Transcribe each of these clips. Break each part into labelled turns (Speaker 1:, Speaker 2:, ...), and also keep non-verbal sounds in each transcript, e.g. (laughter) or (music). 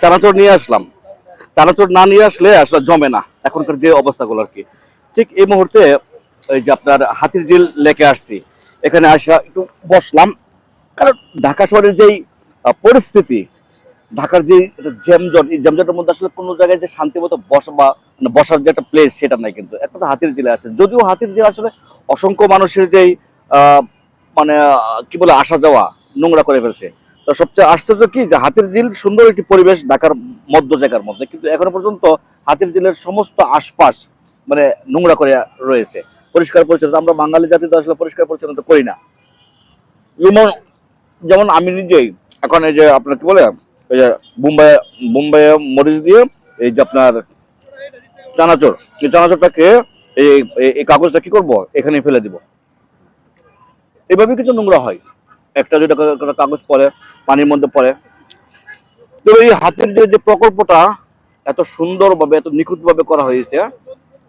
Speaker 1: চানাচুর নিয়ে আসলাম। চানাচুর না নিয়ে আসলে আসলে জমে না, এখনকার যে অবস্থাগুলো আর কি। ঠিক এই মুহূর্তে এই যে আপনার হাতির ঝিল লেকে আসছি। এখানে আসা একটু বসলাম। কারণ ঢাকা শহরের যেই পরিস্থিতি, ঢাকার যে জ্যামজট, এই জ্যামজটের মধ্যে আসলে কোনো জায়গায় যে শান্তি মতো বসা, বা মানে বসার যে একটা প্লেস সেটা নাই কিন্তু। একটা তো হাতির জেলে আছে। যদিও হাতির জেলে আসলে অসংখ্য মানুষের যেই মানে কি বলে আসা যাওয়া নোংরা করে ফেলছে। তো সবচেয়ে আশ্চর্য কি যে হাতির ঝিল সুন্দর একটি পরিবেশ ঢাকার মধ্য জায়গার মধ্যে। কিন্তু এখনও পর্যন্ত হাতির ঝিলের সমস্ত আশপাশ মানে নোংরা করে রয়েছে। পরিষ্কার পরিচ্ছন্ন, আমরা বাঙালি জাতি তো আসলে পরিষ্কার পরিচ্ছন্নতা করি না। যেমন যেমন আমি নিজেই, এখন এই যে আপনার কি বলে, এই যে মুম্বাই মুম্বাই মরিচ দিয়ে এই যে আপনার চানাচোর, এই চানাচোরটাকে এই কাগজটা কি করব? এখানে ফেলে দিব। এভাবে কিছু নোংরা হয়। একটা দুটা কাগজ পড়ে, পানির মধ্যে পড়ে। তো এই হাতের যে প্রকল্পটা এত সুন্দরভাবে, এত নিখুঁতভাবে করা হয়েছে,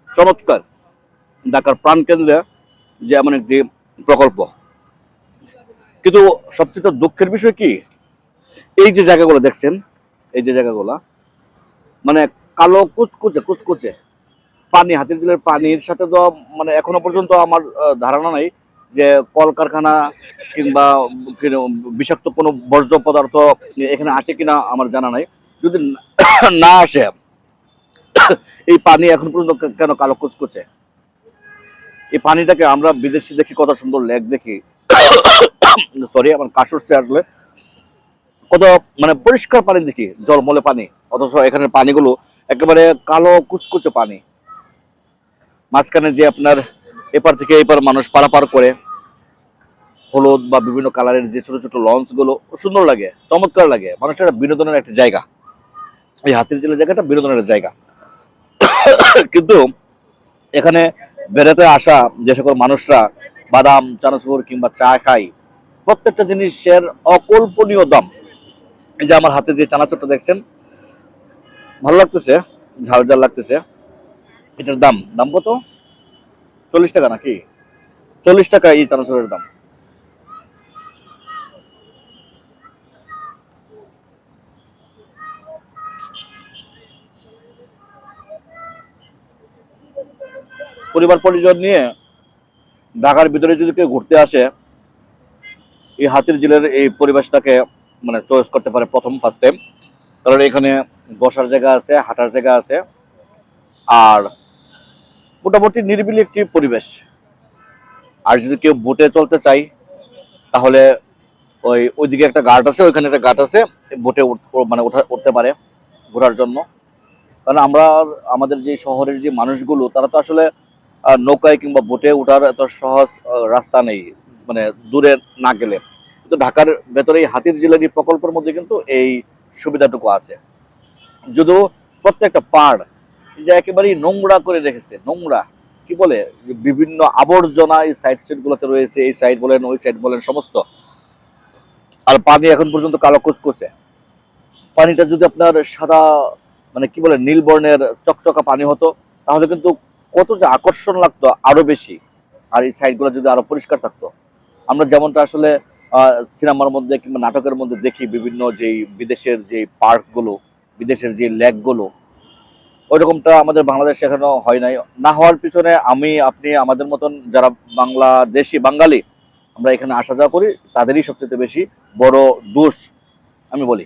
Speaker 1: চমৎকার। ঢাকার প্রাণকেন্দ্রে যে এমন একটি প্রকল্প। কিন্তু সবচেয়ে দুঃখের বিষয় কি? এই যে জায়গাগুলো দেখছেন, এই যে জায়গাগুলো মানে কালো কুচকুচে কুচকুচে। পানি, হাতির ঝিলের পানির সাথে তো মানে এখনও পর্যন্ত আমার ধারণা নাই। যে কলকারখানা কিংবা বিষাক্ত কোনো বর্জ্য পদার্থ এখানে আসে কিনা আমার জানা নাই। যদি (coughs) না- আসে, (coughs) এই পানি এখন পর্যন্ত কেন কালো কুচকুচে এই পানিটাকে আমরা বিদেশি দেখি, কত সুন্দর লেক দেখি। (coughs) সরি আমার কাশ উঠছে আসলে। কত মানে পরিষ্কার পানি দেখি, জলমলে পানি। অথচ এখানের পানিগুলো একেবারে কালো কুচকুচে পানি। মাঝখানে যে আপনার এপার থেকে এপার মানুষ পারাপার করে হলুদ বা বিভিন্ন কালারের যে ছোট ছোট লঞ্চগুলো, সুন্দর লাগে, চমৎকার লাগে। মানুষের একটা বিনোদনের একটা জায়গা। এই হাতির জেলের জায়গাটা বিনোদনের জায়গা। কিন্তু এখানে বেড়াতে আসা যে সকল মানুষরা বাদাম, চানাচুর কিংবা চা খায়, প্রত্যেকটা জিনিসের অকল্পনীয় দাম। এই যে আমার হাতে যে চানাচুরটা দেখছেন, ভালো লাগতেছে ঝাল ঝাল লাগতেছে। এটার দাম দাম কত? চল্লিশ টাকা নাকি? চল্লিশ টাকা এই চানাচুরের দাম। পরিবার পরিজন নিয়ে ঢাকার ভিতরে যদি কেউ ঘুরতে আসে, এই হাতির জেলের এই পরিবেশটাকে মানে চয়েস করতে পারে প্রথম ফার্স্ট টাইম কারণ এখানে বসার জায়গা আছে, হাঁটার জায়গা আছে, আর মোটামুটি নিরিবিলি একটি পরিবেশ। আর যদি কেউ বোটে চলতে চাই তাহলে ওই, ওইদিকে একটা ঘাট আছে, ওইখানে একটা ঘাট আছে, বোটে মানে ওঠা, উঠতে পারে ঘোরার জন্য। কারণ আমরা আমাদের যে শহরের যে মানুষগুলো, তারা তো আসলে নৌকায় কিংবা বোটে ওঠার এত সহজ রাস্তা নেই মানে দূরে না গেলে। কিন্তু ঢাকার ভেতরে এই হাতির জিলানি প্রকল্পের মধ্যে কিন্তু এই সুবিধাটুকু আছে। যদিও প্রত্যেকটা পাড় যে একেবারেই নোংরা করে রেখেছে, নোংরা। কি বলে? বিভিন্ন আবর্জনা এই সাইড সাইড গুলোতে রয়েছে, এই সাইড বলেন, ওই সাইড বলেন, সমস্ত। আর পানি এখন পর্যন্ত কালো কুচকুচে। পানিটা যদি আপনার সাদা মানে কি বলে, নীল বর্ণের চকচকা পানি হতো, তাহলে কিন্তু কত যে আকর্ষণ লাগতো আরও বেশি। আর এই সাইডগুলো যদি আরও পরিষ্কার থাকতো। আমরা যেমনটা আসলে সিনেমার মধ্যে কিংবা নাটকের মধ্যে দেখি বিভিন্ন যেই বিদেশের যে পার্কগুলো বিদেশের যে লেকগুলো ওইরকমটা আমাদের বাংলাদেশে এখনও হয় নাই। না হওয়ার পিছনে আমি, আপনি, আমাদের মতন যারা বাংলাদেশি বাঙালি, আমরা এখানে আসা যাওয়া করি, তাদেরই সবচেয়ে বেশি বড় দোষ আমি বলি।